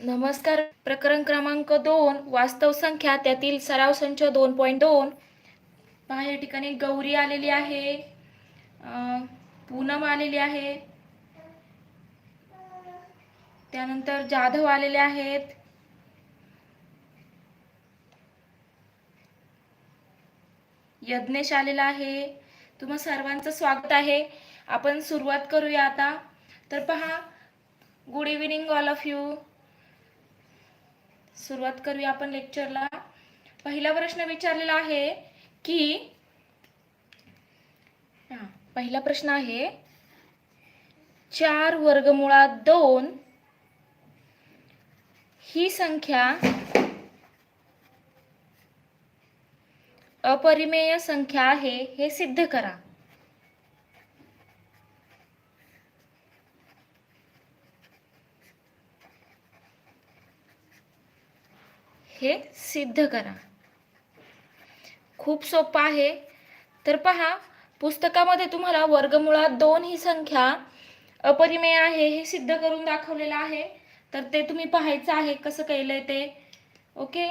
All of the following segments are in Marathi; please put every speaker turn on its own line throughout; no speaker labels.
नमस्कार प्रकरण क्रमांक दोन वास्तव संख्या त्यातील सराव संच दोन पॉईंट दोन. पहा या ठिकाणी गौरी आलेली आहे. पूनम आलेली आहे. त्यानंतर जाधव आलेले आहेत. यज्ञेश आलेला आहे. तुम्हा सर्वांचं स्वागत आहे. आपण सुरुवात करूया आता. तर पहा good evening all of you सुरुवात करूया आपण लेक्चरला पहिला प्रश्न विचारलेला आहे की पहिला प्रश्न आहे चार वर्गमुळात दोन ही संख्या अपरिमेय संख्या आहे हे सिद्ध करा. हे सिद्ध करा. खूप सोपं आहे. तर पहा पुस्तकामध्ये तुम्हाला वर्गमुळात दोन ही संख्या अपरिमेय आहे हे सिद्ध करून दाखवलेलं आहे. तर ते तुम्ही पाहायचं आहे कसं केलंय ते. ओके?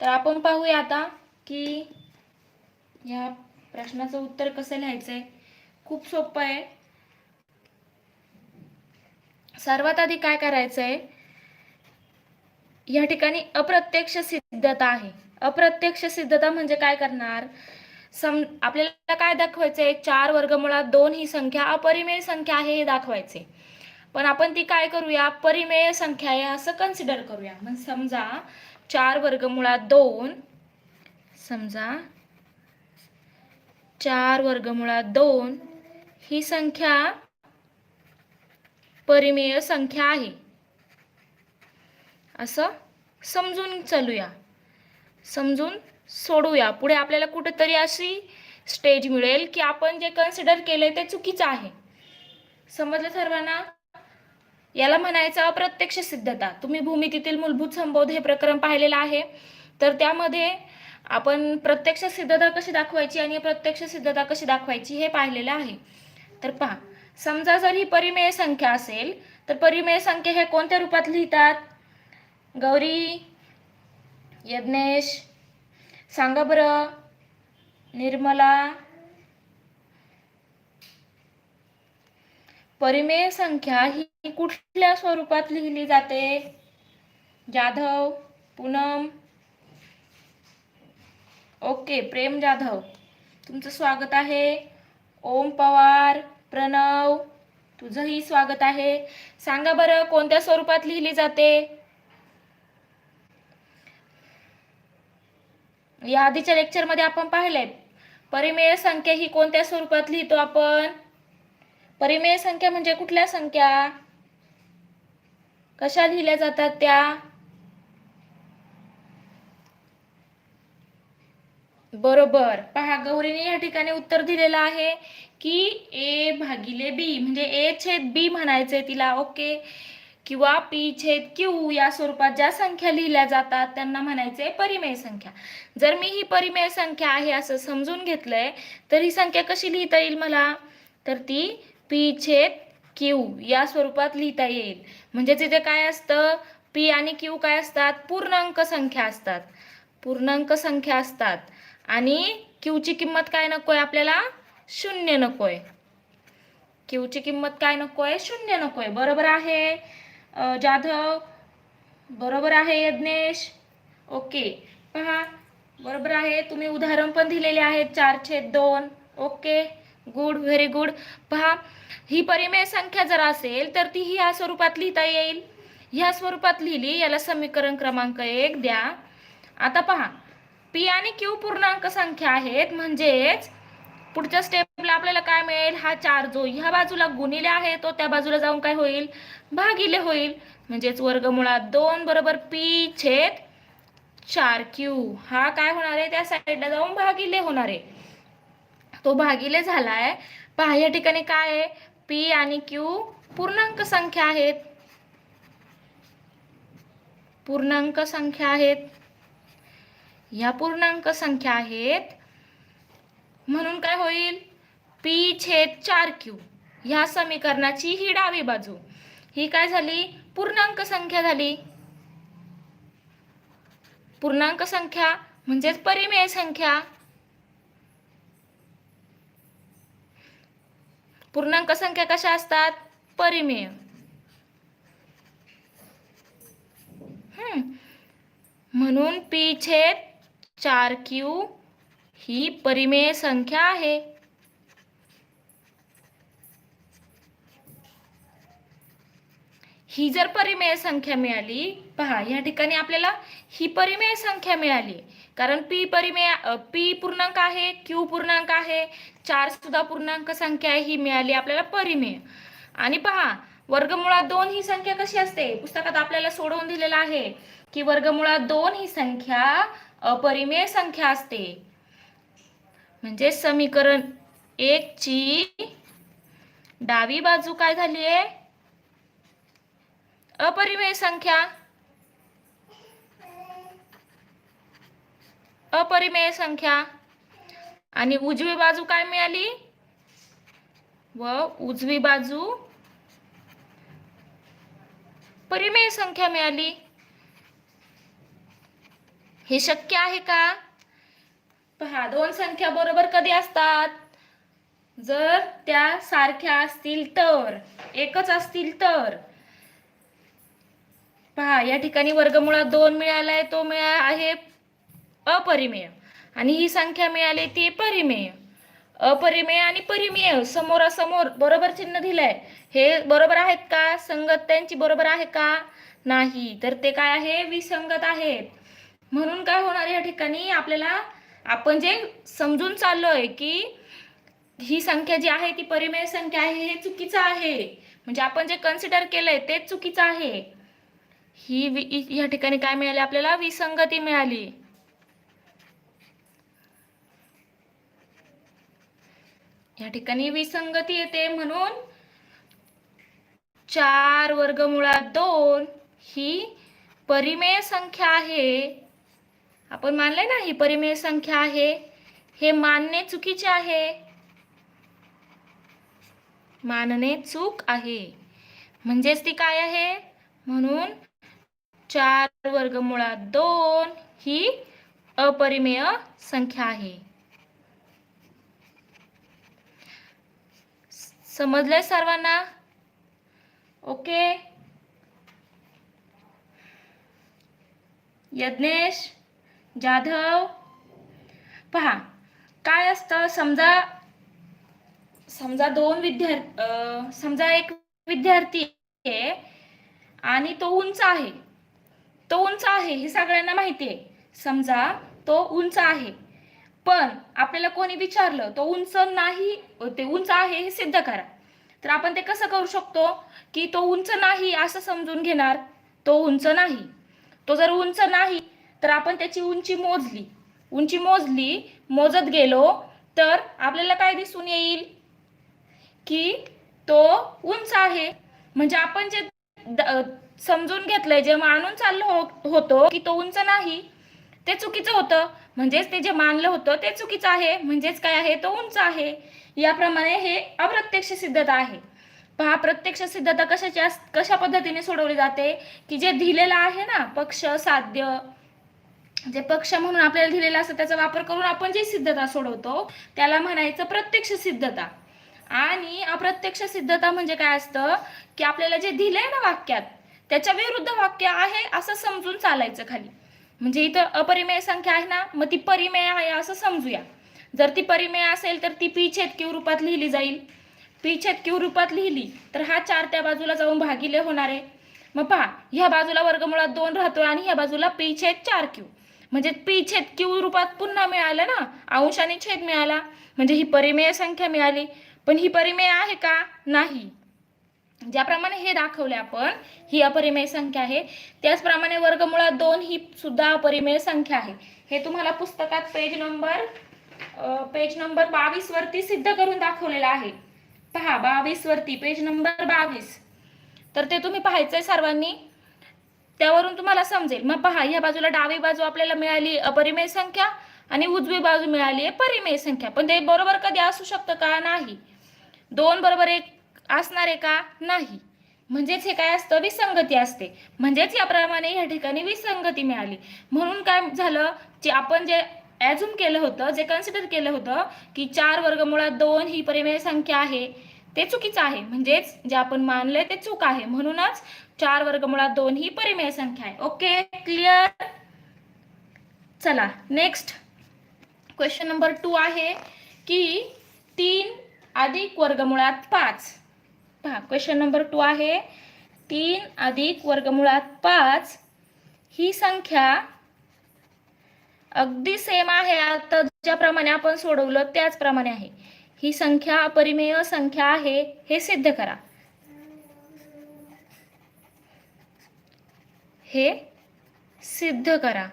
तर आपण पाहूया आता की या प्रश्नाचं उत्तर कसं लिहायचंय. खूप सोपं आहे. सर्वात आधी काय करायचंय? या ठिकाणी अप्रत्यक्ष सिद्धता आहे. अप्रत्यक्ष सिद्धता म्हणजे काय करणार? सम आपल्याला काय दाखवायचंय? चार वर्गमुळात दोन ही संख्या अपरिमेय संख्या आहे हे दाखवायचे पण आपण ती काय करूया? परिमेय संख्या आहे असं कन्सिडर करूया. मग समजा चार वर्गमुळात दोन समजा चार वर्गमुळात दोन ही संख्या परिमेय संख्या आहे. असं समजून चालूया. समजून सोडूया. पुढे आपल्याला कुठेतरी अशी स्टेज मिळेल की आपण जे कन्सिडर केलंय ते चुकीचं आहे. समजलं सर्वांना? याला म्हणायचं अप्रत्यक्ष सिद्धता. तुम्ही भूमितीतील मूलभूत संबोध हे प्रकरण पाहिलेलं आहे. तर त्यामध्ये आपण प्रत्यक्ष सिद्धता कशी दाखवायची आणि प्रत्यक्ष सिद्धता कशी दाखवायची हे पाहिलेलं आहे. तर पहा समजा जर ही परिमेय संख्या असेल तर परिमेय संख्या हे कोणत्या रूपात लिहितात? गौरी यज्ञेश सांगा बरं निर्मला परिमेय संख्या ही कुठल्या स्वरूपात लिहिली जाते? जाधव पूनम. ओके प्रेम जाधव. तुमचं स्वागत आहे. ओम पवार प्रणव तुझंही स्वागत आहे. सांगा बरं कोणत्या स्वरूपात लिहिली जाते? या आधीच्या लेक्चरमध्ये आपण पाहिले परिमेय संख्या ही कोणत्या स्वरूपात लिहितो आपण? परिमेय संख्या म्हणजे कुठल्या संख्या? कशा लिहिल्या जातात त्या? बरोबर. पहा गौरीने या ठिकाणी उत्तर दिलेलं आहे की ए भागिले बी म्हणजे ए छेद बी म्हणायचंय तिला ओके? किंवा पी छेद क्यू या स्वरूपात ज्या संख्या लिहिल्या जातात त्यांना म्हणायचे परिमेय संख्या. जर मी ही परिमेय संख्या आहे असं समजून घेतलंय तर ही संख्या कशी लिहिता येईल मला? तर ती पी छेद क्यू या स्वरूपात लिहिता येईल. म्हणजे तिथे काय असतं? पी आणि क्यू काय असतात? पूर्णांक संख्या असतात. पूर्णांक संख्या असतात. आणि क्यूची किंमत काय नकोय आपल्याला? शून्य नकोय. क्यूची किंमत काय नकोय? शून्य नकोय. बरोबर आहे? जाधव. बरोबर आहे यज्ञेश. ओके. पहा बरोबर आहे. तुम्ही उदाहरण पण दिलेले आहेत चार छेद दोन. ओके. गुड व्हेरी गुड पहा ही परिमेय संख्या जर असेल तर ती ह्या स्वरूपात लिहिता येईल. ह्या स्वरूपात लिहिली याला समीकरण क्रमांक एक द्या. आता पहा पी आणि क्यू पूर्णांक संख्या आहेत म्हणजेच पुढच्या स्टेपला आपल्याला काय मिळेल? हा चार जो ह्या बाजूला गुणिले आहे तो त्या बाजूला जाऊन काय होईल? भागिले होईल. म्हणजेच वर्गमुळात दोन बरोबर पी छेद चार क्यू हा काय होणार आहे? त्या साईडला जाऊन भागिले होणार आहे. तो भागिले झालाय. पहा या ठिकाणी काय आहे? पी आणि क्यू पूर्णांक संख्या आहेत. पूर्णांक संख्या आहेत. या पूर्णांक संख्या आहेत. म्हणून काय होईल? पी छेद चार क्यू. ह्या समीकरणाची ही डावी बाजू. ही काय झाली? पूर्णांक संख्या झाली. पूर्णांक संख्या म्हणजेच परिमेय संख्या. पूर्णांक संख्या कशा असतात? परिमेय. म्हणून पी छेद चार क्यू ही परिमेय संख्या आहे. ही जर परिमेय संख्या मिळाली पहा या ठिकाणी आपल्याला ही परिमेय संख्या मिळाली. कारण पी परिमेय पी पूर्णांक आहे क्यू पूर्णांक आहे चार सुद्धा पूर्णांक संख्या आहे ही मिळाली आपल्याला परिमेय. आणि पहा वर्गमुळात दोन ही संख्या कशी असते? पुस्तकात आपल्याला सोडवून दिलेलं आहे की वर्गमुळात दोन ही संख्या अपरिमेय संख्या असते. म्हणजे समीकरण एक ची डावी बाजू काय झाली आहे? अपरिमेय संख्या. अपरिमेय संख्या. आणि उजवी बाजू काय मिळाली? व उजवी बाजू परिमेय संख्या मिळाली. हे शक्य आहे का? पहा दोन संख्या बरोबर कधी असतात? जर त्या सारख्या असतील तर एकच असतील तर. पहा या ठिकाणी वर्गमुळात दोन मिळालाय तो मिळा आहे अपरिमेय. आणि ही संख्या मिळाली ती परिमेय. अपरिमेय आणि परिमेय समोरासमोर बरोबर चिन्ह दिलंय. हे बरोबर आहेत का? संगत त्यांची बरोबर आहे का? नाही. तर ते काय आहे? विसंगत आहेत. म्हणून काय होणार या ठिकाणी? आपल्याला आपण जे समजून चाललोय की ही संख्या जी आहे ती परिमेय संख्या आहे हे चुकीचं आहे. म्हणजे आपण जे कन्सिडर केलंय तेच चुकीचं आहे. ही या ठिकाणी काय मिळाली आपल्याला? विसंगती मिळाली. या ठिकाणी विसंगती येते म्हणून चार वर्गमुळात दोन ही परिमेय संख्या आहे. आपण मानले ना ही परिमेय संख्या आहे. हे मानणे चुकीचे आहे. मानणे चूक आहे. म्हणजेच ती काय आहे? म्हणून चार वर्गमुळात दोन ही अपरिमेय संख्या आहे. समजलंय सर्वांना? ओके. यज्ञेश? जाधव. पहा काय असतं? समजा समजा दोन विद्यार्थी समजा एक विद्यार्थी आहे आणि तो उंच आहे. तो उंच आहे हे सगळ्यांना माहिती आहे. समजा तो उंच आहे. पण आपल्याला कोणी विचारलं तो उंच नाही ते उंच आहे हे सिद्ध करा. तर आपण ते कसं करू शकतो? की तो उंच नाही असं समजून घेणार. तो उंच नाही. तो जर उंच नाही तर आपण त्याची उंची मोजली. उंची मोजली मोजत गेलो तर आपल्याला काय दिसून येईल? की तो उंच आहे. म्हणजे आपण जे समजून घेतलंय जे मानून चाललो हो- होतो की तो उंच नाही ते चुकीचं होतं. म्हणजेच ते जे मानलं होतं ते चुकीचं आहे. म्हणजेच काय आहे? तो उंच आहे. याप्रमाणे हे अप्रत्यक्ष सिद्धता आहे. पहा प्रत्यक्ष सिद्धता कशाची कशा पद्धतीने सोडवली जाते? की जे दिलेलं आहे ना पक्ष साध्य जे पक्ष म्हणून आपल्याला दिलेलं असतं त्याचा वापर करून आपण जी सिद्धता सोडवतो त्याला म्हणायचं प्रत्यक्ष सिद्धता. आणि अप्रत्यक्ष सिद्धता म्हणजे काय असतं? की आपल्याला जे दिलंय ना वाक्यात त्याच्या विरुद्ध वाक्य आहे असं समजून चालायचं खाली. म्हणजे इथं अपरिमेय संख्या आहे ना मग ती परिमेय आहे असं समजूया. जर ती परिमेय असेल तर ती पिछेद क्यू रूपात लिहिली जाईल. पिछेद क्यू रूपात लिहिली तर हा चार त्या बाजूला जाऊन भागिले होणार आहे. मग पहा ह्या बाजूला वर्गमुळात दोन राहतोय आणि ह्या बाजूला पी छेद चार क्यू. म्हणजे पी छेद क्यू रूपात पुन्हा मिळालं ना? अंश आणि छेद मिळाला. म्हणजे ही परिमेय संख्या मिळाली. पण ही परिमेय आहे का? नाही. ज्याप्रमाणे हे दाखवले आपण ही अपरिमेय संख्या आहे. त्याचप्रमाणे वर्गमुळात दोन ही सुद्धा अपरिमेय संख्या आहे. हे तुम्हाला पुस्तकात पेज नंबर पेज नंबर बावीस वरती सिद्ध करून दाखवलेलं आहे. पहा बावीस वरती पेज नंबर बावीस. तर ते तुम्ही पाहायचंय सर्वांनी. त्यावरून तुम्हाला समजेल. मग पहा या बाजूला डावी बाजू आपल्याला मिळाली अपरिमेय संख्या आणि उजवी बाजू मिळाली आहे परिमेय संख्या. पण ते बरोबर कधी असू शकतं का? नाही. दोन बरोबर एक असणार आहे का? नाही. म्हणजेच हे काय असतं? विसंगती असते. म्हणजेच याप्रमाणे या ठिकाणी विसंगती मिळाली. म्हणून काय झालं? जे आपण जे ॲझ्युम केलं होतं जे कन्सिडर केलं होतं की चार वर्गमुळात दोन ही परिमेय संख्या आहे. ते चुकीचं आहे. म्हणजेच जे आपण मानलंय ते चूक आहे. म्हणूनच चार वर्गमुळात दोन ही परिमेय संख्या आहे. ओके? क्लिअर चला. नेक्स्ट क्वेश्चन नंबर टू आहे की तीन अधिक वर्गमुळात पाच. पहा क्वेश्चन नंबर टू आहे. तीन अधिक वर्गमुळात पाच ही संख्या अगदी सेम आहे. आता ज्याप्रमाणे आपण सोडवलं त्याचप्रमाणे आहे. ही संख्या अपरिमेय संख्या आहे हे सिद्ध करा. हे सिद्ध करा.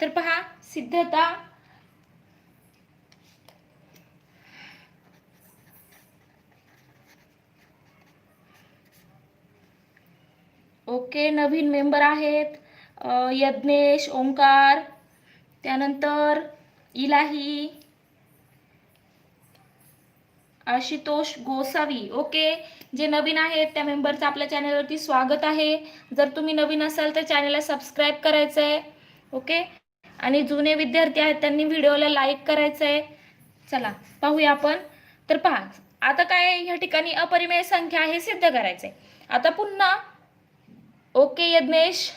तर पहा सिद्धता ओके नवीन मेंबर आहेत यज्ञेश ओंकार त्यानंतर इलाही। आशुतोष गोसावी ओके. जे नवीन आहेत त्या मेंबरचं आपल्या चॅनलवरती स्वागत आहे. जर तुम्ही नवीन असाल तर चॅनलला सबस्क्राईब करायचं आहे ओके. आणि जुने विद्यार्थी आहेत त्यांनी व्हिडिओला लाईक करायचं आहे चला पाहूया आपण. तर पहा आता काय या ठिकाणी अपरिमेय संख्या आहे सिद्ध करायचं आहे आता पुन्हा ओके यज्ञेश.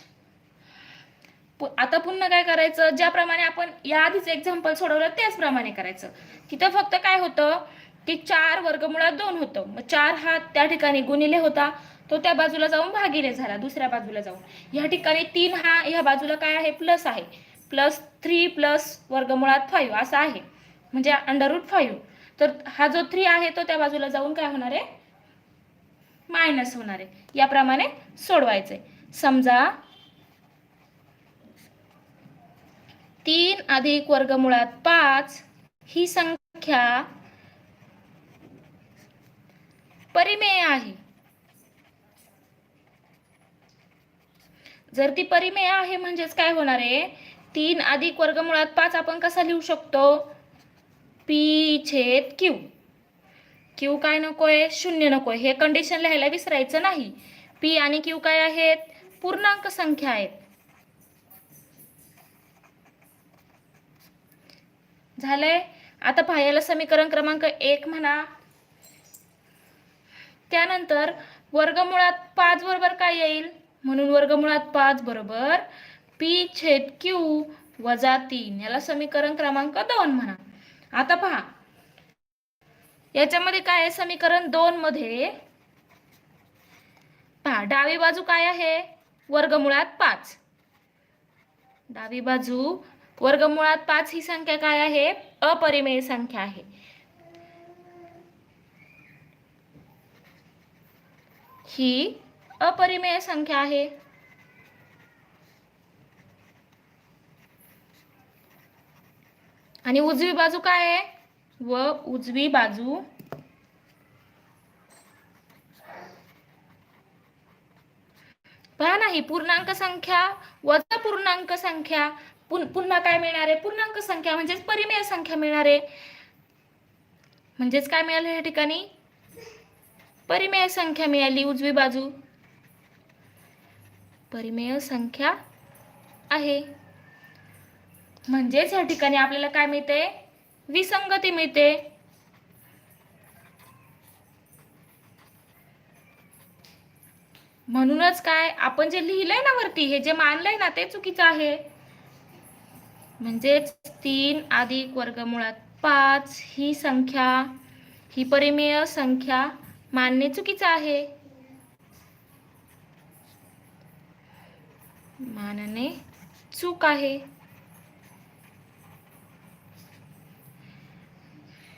आता पुन्हा काय करायचं? ज्याप्रमाणे आपण याआधीच एक्झाम्पल सोडवलं त्याचप्रमाणे करायचं. तिथं फक्त काय होतं की चार वर्गमुळात दोन होतं. मग चार हा त्या ठिकाणी गुणिले होता. तो त्या बाजूला जाऊन भागिले झाला दुसऱ्या बाजूला जाऊन. या ठिकाणी तीन हा ह्या बाजूला काय आहे? प्लस आहे. प्लस थ्री प्लस वर्गमुळात फाईव्ह असा आहे. म्हणजे अंडरवूट फाईव्ह. तर हा जो थ्री आहे तो त्या बाजूला जाऊन काय होणार आहे? मायनस होणार आहे. याप्रमाणे सोडवायचं आहे समजा तीन अधिक वर्गमुळात पाच ही संख्या परिमेय आहे. जर ती परिमेय आहे म्हणजेच काय होणार आहे? तीन अधिक वर्गमुळात पाच आपण कसा लिहू शकतो? पी छेद क्यू क्यू काय नकोय? शून्य नकोय. हे कंडिशन लिहायला विसरायचं नाही. पी आणि क्यू काय आहेत? पूर्णांक संख्या आहेत. झालंय. आता पाहायला समीकरण क्रमांक एक म्हणा. त्यानंतर वर्गमुळात पाच बरोबर काय येईल? म्हणून वर्गमुळात पाच बरोबर पी छेद क्यू वजा तीन. याला समीकरण क्रमांक दोन म्हणा. आता पहा. याच्यामध्ये काय आहे? समीकरण दोन मध्ये पहा डावी बाजू काय आहे? वर्गमुळात पाच. डावी बाजू वर्गमुळात पाच ही संख्या काय आहे? अपरिमेय संख्या आहे. ही अपरिमेय संख्या आहे. आणि उजवी बाजू काय आहे? व उजवी बाजू पहा नाही पूर्णांक संख्या वजा पूर्णांक संख्या पुन- पुन्हा काय मिळणार आहे? पूर्णांक संख्या म्हणजेच परिमेय संख्या मिळणार आहे. म्हणजेच काय मिळालं या ठिकाणी? परिमेय संख्या मिळाली उजवी बाजू. परिमेय संख्या आहे. म्हणजेच या ठिकाणी आपल्याला काय मिळते? विसंगती मिळते. म्हणूनच काय आपण जे लिहिलंय ना वरती हे जे मानलंय ना ते चुकीचं आहे. म्हणजेच तीन अधिक वर्गमुळात पाच ही संख्या ही परिमेय संख्या मानणे चुकीचं आहे. मानणे चूक आहे.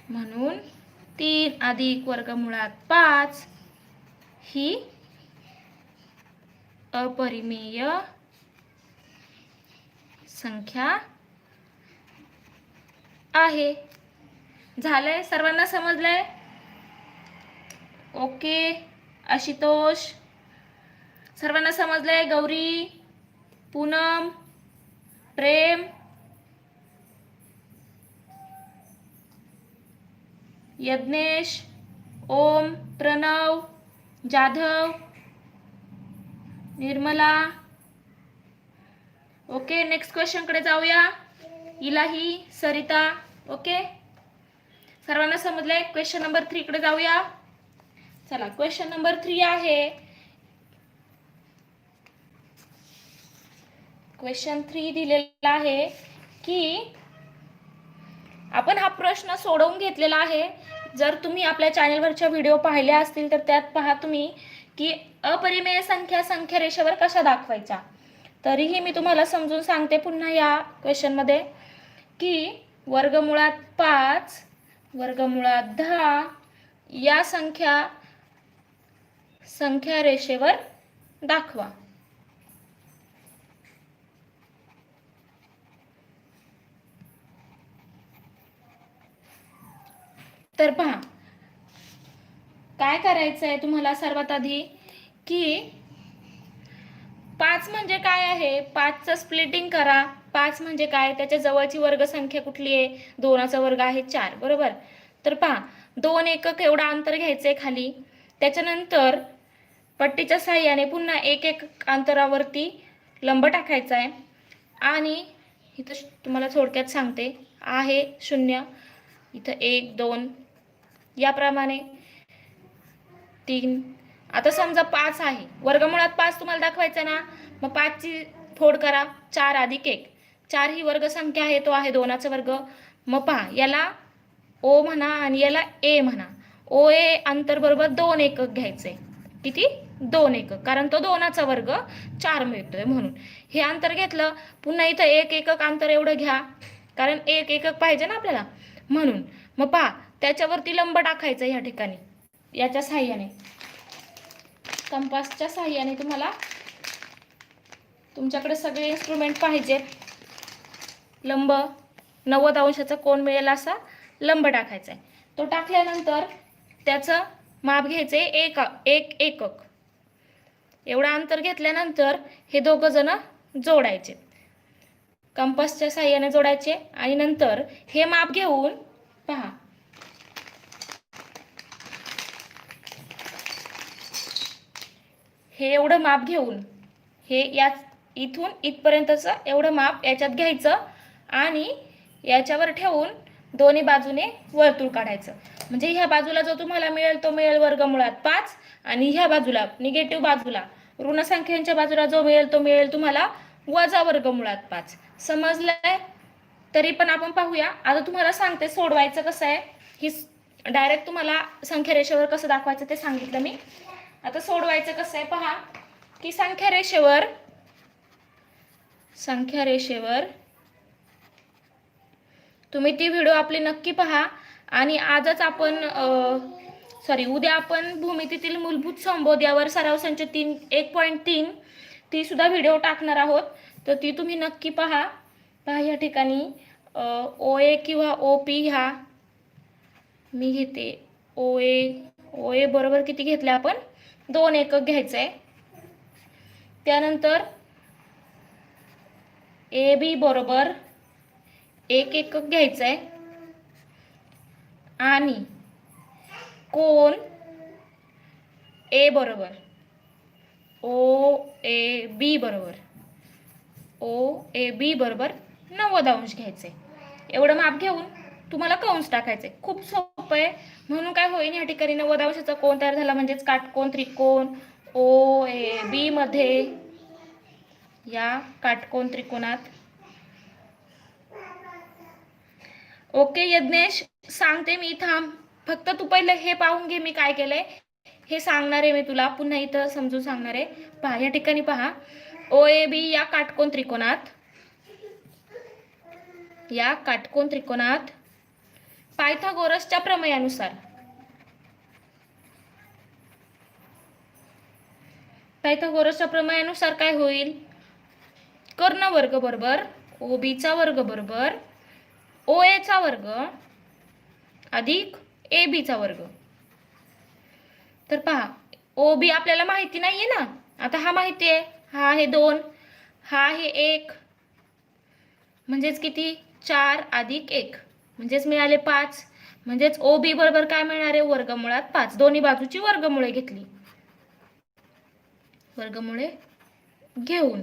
म्हणून तीन अधिक वर्गमुळात पाच ही अपरिमेय संख्या आहे. झालंय? सर्वांना समजलंय? ओके. आशितोष. सर्वांना समजलंय? गौरी. पूनम. प्रेम. यज्ञेश. ओम. प्रणव. जाधव. निर्मला. ओके नेक्स्ट क्वेश्चनकडे जाऊया. इलाही सरिता. ओके? सर्वांना समजलंय? क्वेश्चन नंबर थ्रीकडे जाऊया. चला क्वेश्चन नंबर थ्री आहे. क्वेश्चन थ्री दिलेला आहे की आपण हा प्रश्न सोडवून घेतलेला आहे. जर तुम्ही आपल्या चॅनलवरच्या व्हिडिओ पाहिल्या असतील तर त्यात पहा तुम्ही की अपरिमेय संख्या संख्या रेषेवर कशा दाखवायच्या. तरीही मी तुम्हाला समजून सांगते पुन्हा या क्वेश्चनमध्ये की वर्गमुळात पाच वर्गमुळात दहा या संख्या संख्या रेषेवर दाखवा. तर पहा काय करायचं आहे तुम्हाला सर्वात आधी? की पाच म्हणजे काय आहे? पाचचं स्प्लिटिंग करा. पाच म्हणजे काय? त्याच्या जवळची वर्गसंख्या कुठली आहे? दोनाचा वर्ग आहे चार. बरोबर? तर पहा दोन एकक एवढा अंतर घ्यायचंय खाली. त्याच्यानंतर पट्टीच्या साह्याने पुन्हा एक एक अंतरावरती लंब टाकायचा आहे आणि इथं श- तुम्हाला थोडक्यात सांगते. आहे शून्य. इथं एक दोन. याप्रमाणे तीन. आता समजा पाच आहे. वर्गमुळात पाच तुम्हाला दाखवायचं ना? मग पाचची फोड करा. चार अधिक एक. चार ही वर्गसंख्या आहे तो आहे दोनाचा वर्ग. मग पहा याला ओ म्हणा आणि याला ए म्हणा. ओ ए अंतर बरोबर दोन एकक घ्यायचे किती? दोन एकक. कारण तो दोनाचा वर्ग चार मिळतोय म्हणून. हे अंतर घेतलं पुन्हा इथं एक एकक अंतर एवढं घ्या. कारण एक एकक पाहिजे ना आपल्याला. म्हणून मग पहा त्याच्यावरती लंब टाकायचं या ठिकाणी. याच्या साह्याने कंपासच्या साह्याने तुम्हाला तुमच्याकडे सगळे इन्स्ट्रुमेंट पाहिजेत. लंब नव्वद अंशाचा कोण मिळेल असा लंब टाकायचा आहे तो टाकल्यानंतर त्याचं माप घ्यायचे एक एक एकक. एवढं अंतर घेतल्यानंतर हे दोघं जण जोडायचे. कंपासच्या साह्याने जोडायचे आणि नंतर हे माप घेऊन पहा. हे एवढं माप घेऊन हे या इथून इथपर्यंतचं एवढं माप याच्यात घ्यायचं. आणि याच्यावर ठेवून दोन्ही बाजूने वर्तुळ काढायचं. म्हणजे ह्या बाजूला जो तुम्हाला मिळेल तो मिळेल वर्गमुळात पाच आणि ह्या बाजूला निगेटिव्ह बाजूला ऋणसंख्यांच्या बाजूला जो मिळेल तो मिळेल तुम्हाला वजा वर्गमुळात पाच. समजलंय? तरी पण आपण पाहूया. आता तुम्हाला सांगते सोडवायचं कसं आहे? ही डायरेक्ट तुम्हाला संख्या रेषेवर कसं दाखवायचं ते सांगितलं मी. आता सोडवायचं कसं आहे? पहा की संख्या रेषेवर संख्या रेषेवर तुम्ही ती व्हिडिओ आपली नक्की पहा. आणि आजच आपण सॉरी उद्या आपण भूमितीतील मूलभूत संबोध यावर सराव संच तीन एक पॉईंट तीन ती सुद्धा व्हिडिओ टाकणार आहोत. तर ती तुम्ही नक्की पहा. पहा या ठिकाणी ओ ए किंवा ओ पी ह्या. मी घेते. ओ ए ओ ए बरोबर किती घेतलं आपण? दोन एकक घ्यायचं आहे त्यानंतर ए बी बरोबर. एक एकक घ्यायचं आहे आणि कोण ए बरोबर. ओ ए बी बरोबर. ओ ए बी बरोबर नव्वद अंश घ्यायचे एवढं माप घेऊन तुम्हाला कंस टाकायचे खूप सोपं आहे. म्हणून काय होईल या ठिकाणी नव्वद अंशाचा कोण तयार झाला म्हणजेच काटकोन त्रिकोण. ओ ए बी मध्ये या काटकोन त्रिकोणात ओके यज्ञेश सांगते मी थांब. फक्त तू पहिलं हे पाहून घे मी काय केलंय. हे सांगणार आहे मी तुला. पुन्हा इथं समजून सांगणार आहे. पहा या ठिकाणी पहा. ओ ए बी या काटकोन त्रिकोणात. या काटकोन त्रिकोणात. पायथागोरसच्या प्रमेयानुसार. पायथागोरसच्या प्रमेयानुसार काय होईल? कर्ण वर्ग बरोबर ओ बीचा वर्ग बरोबर. ओ एचा वर्ग अधिक ए बीचा वर्ग. तर पहा ओ बी आपल्याला माहिती नाही आहे ना? आता हा माहिती आहे. हा आहे दोन. हा आहे एक. म्हणजेच किती? चार अधिक एक. म्हणजेच मिळाले पाच. म्हणजेच ओ बी बरोबर काय मिळणार आहे? वर्गमुळात पाच. दोन्ही बाजूची वर्गमुळे घेतली. वर्गमुळे घेऊन.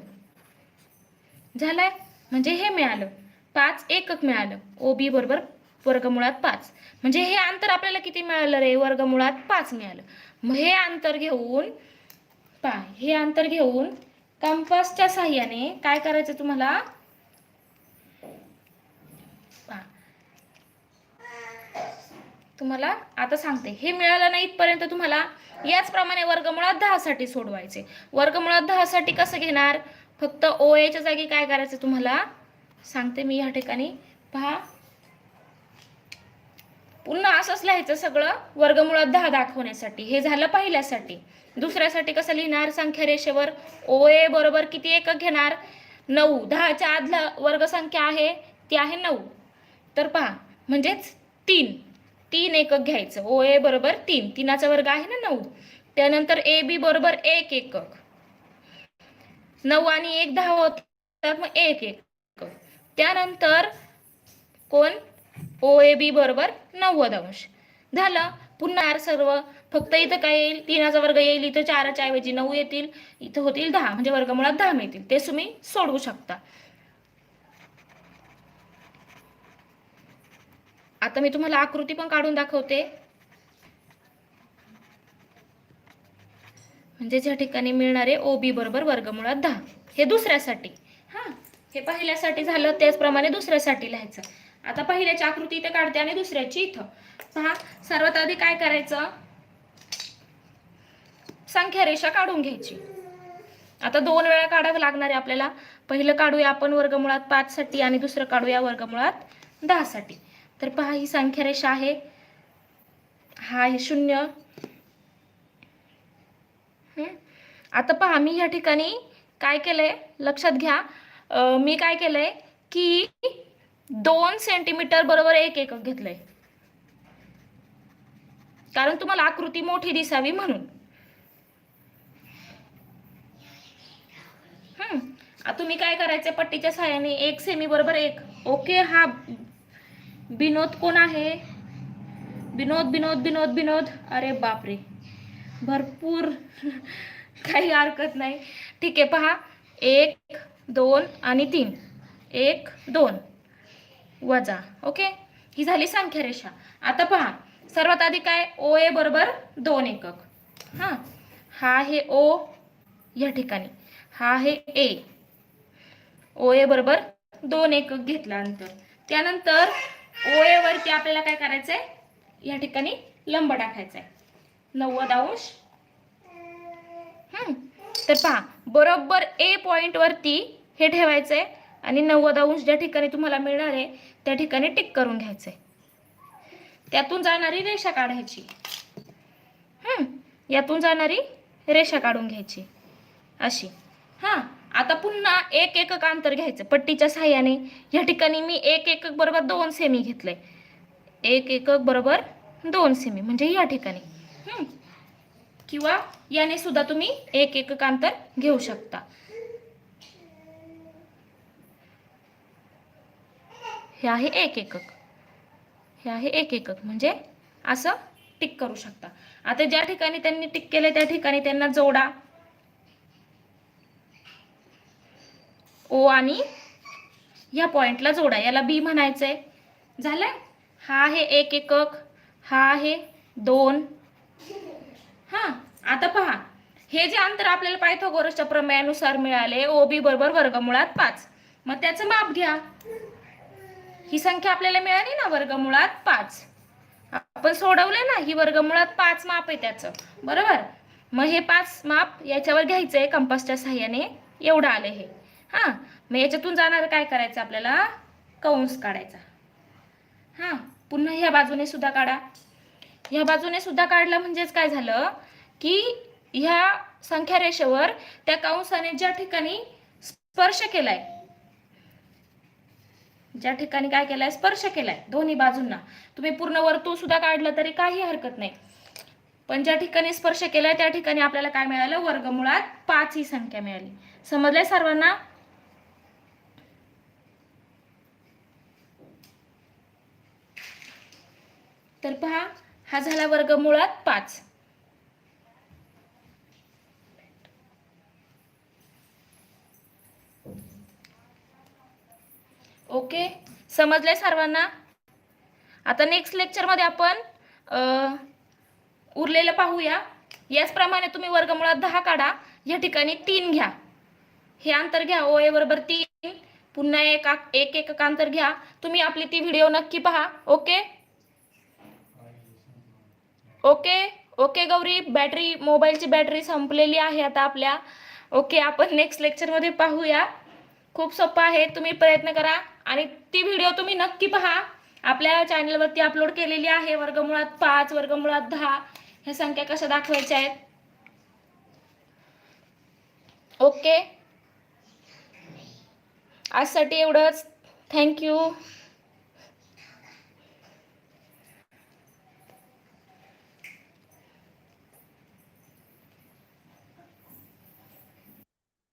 झालंय? म्हणजे हे मिळालं. पाच एकक मिळालं. ओ बी बरोबर वर्गमुळात पाच. म्हणजे हे अंतर आपल्याला किती मिळालं रे? वर्गमुळात पाच मिळालं. मग हे अंतर घेऊन पा हे अंतर घेऊन कंपासच्या साह्याने काय करायचं तुम्हाला? तुम्हाला आता सांगते. हे मिळालं नाही इथपर्यंत तुम्हाला याचप्रमाणे वर्गमुळात दहासाठी सोडवायचे. वर्गमुळात दहासाठी कसं घेणार? फक्त ओ एच्या जागी काय करायचं तुम्हाला? सांगते मी या ठिकाणी. पहा. पुन्हा असंच लिहायचं सगळं वर्गमुळात दहा दाखवण्यासाठी. हे झालं पहिल्यासाठी. दुसऱ्यासाठी कसं लिहिणार? संख्या रेषेवर. ओ ए बरोबर किती एकक घेणार? नऊ. दहाच्या आदला वर्गसंख्या आहे ती आहे नऊ. तर पहा म्हणजेच तीन. तीन एकक घ्यायचं. ओ ए बरोबर तीन. तीनाचा वर्ग आहे ना नऊ. त्यानंतर ए बी बरोबर एक एकक. नऊ आणि एक दहा होतात मग एक एक. त्यानंतर कोण? ओ ए बी बरोबर नव्वद अंश. झालं. पुन्हा आर सर्व. फक्त इथं काय येईल? तीनाचा वर्ग येईल. इथं चाराच्या ऐवजी नऊ येतील. इथं होतील दहा. म्हणजे वर्गमुळात दहा मिळतील. ते तुम्ही सोडवू शकता. आता मी तुम्हाला आकृती पण काढून दाखवते. म्हणजे ज्या ठिकाणी मिळणारे ओ बी बरोबर वर्गमुळात दहा. हे दुसऱ्यासाठी. हे पहिल्यासाठी झालं त्याचप्रमाणे दुसऱ्यासाठी लिहायचं. आता पहिल्याची आकृती इथे काढते आणि दुसऱ्याची इथं. पहा सर्वात आधी काय करायचं? संख्या रेषा काढून घ्यायची. आता दोन वेळा काढावं लागणार आहे आपल्याला. पहिलं काढूया आपण वर्गमुळात पाच साठी आणि दुसरं काढूया वर्गमुळात दहा साठी तर पहा ही संख्या रेषा आहे. हा आहे शून्य. आता पहा मी या ठिकाणी काय केलंय? लक्षात घ्या. मी काय केलंय की दोन सेंटीमीटर बरोबर एक एकक घेतलंय. कारण तुम्हाला आकृती मोठी दिसावी म्हणून. हम्म. तुम्ही काय करायचं पट्टीच्या सहाय्याने एक सेमी बरोबर एक. ओके हा विनोद कोण आहे? विनोद विनोद विनोद विनोद अरे बापरे. भरपूर काही हरकत नाही. ठीक आहे पहा. एक दोन आणि तीन. एक दोन. वजा. ओके? ही झाली संख्या रेषा. आता पहा. सर्वात आधी काय? ओ ए बरोबर दोन एकक. हां. हा आहे ओ या ठिकाणी. हा आहे ए. ओ ए बरोबर दोन एकक घेतला अंतर त्यानंतर ओ ए वरती आपल्याला काय करायचंय? या ठिकाणी लंब टाकायचा आहे नव्वद अंश. हम्म. तर पहा. बरोबर ए पॉइंट वरती हे ठेवायचं आहे आणि नव्वद अंश ज्या ठिकाणी तुम्हाला मिळणार आहे त्या ठिकाणी टिक करून घ्यायचं आहे त्यातून जाणारी रेषा काढायची. यातून जाणारी रेषा काढून घ्यायची. अशी. हां आता पुन्हा एक एकक अंतर घ्यायचं पट्टीच्या साह्याने या ठिकाणी मी एक एकक बरोबर दोन सेमी घेतलंय. एक एकक बरोबर दोन सेमी म्हणजे या ठिकाणी. किंवा याने सुद्धा तुम्ही एक एकक अंतर घेऊ शकता. हे आहे एक एकक. हे आहे एक एकक. म्हणजे असं टिक करू शकता. आता ज्या ठिकाणी त्यांनी टिक केले त्या ठिकाणी त्यांना जोडा. ओ आणि या पॉइंटला जोडा. याला बी म्हणायचंय. झालं हा आहे एक एकक. हा आहे दोन. हा आता पहा. हे जे अंतर आपल्याला पायथोगोरसच्या प्रमेयानुसार मिळाले ओ बी बरोबर वर्गमुळात पाच. मग त्याचं माप घ्या. ही संख्या आपल्याला मिळाली ना वर्गमुळात पाच. आपण सोडवलं ना ही वर्गमुळात पाच माप आहे त्याचं. बरोबर? मग हे पाच माप याच्यावर घ्यायचं आहे कंपासच्या सहाय्याने एवढं आलं हे. हां? मग याच्यातून जाणार काय करायचं आपल्याला? कंस काढायचा. हां? पुन्हा ह्या बाजूने सुद्धा काढा. ह्या बाजूने सुद्धा काढला म्हणजेच काय झालं? की ह्या संख्या रेषेवर त्या कंसाने ज्या ठिकाणी स्पर्श केलाय ज्या ठिकाणी काय केलाय? स्पर्श केलाय दोन्ही बाजूंना. तुम्ही पूर्ण वर्तुळ सुद्धा काढलं तरी काही हरकत नाही. पण ज्या ठिकाणी स्पर्श केलाय त्या ठिकाणी आपल्याला काय मिळालं? वर्गमुळात पाच ही संख्या मिळाली. समजलंय सर्वांना? तर पहा हा झाला वर्गमुळात पाच. ओके? समजलंय सर्वांना? आता नेक्स्ट लेक्चरमध्ये आपण उरलेलं पाहूया. याचप्रमाणे तुम्ही वर्गमुळात दहा काढा. या ठिकाणी तीन घ्या. हे अंतर घ्या. ओ ए बरोबर तीन. पुन्हा एक एक एक अंतर घ्या. तुम्ही आपली ती व्हिडिओ नक्की पहा. Okay? Okay? Okay Gauri. Battery मोबाईलची बॅटरी संपलेली आहे आता आपल्या. ओके आपण नेक्स्ट लेक्चरमध्ये पाहूया. खूप सोपं आहे. तुम्ही प्रयत्न करा. आणि ती व्हिडिओ तुम्ही नक्की पहा. आपल्या चॅनलवरती अपलोड केलेली आहे. वर्गमुळात पाच वर्गमुळात दहा. ह्या संख्या कशा दाखवायच्या आहेत? ओके आजसाठी एवढंच. थँक्यू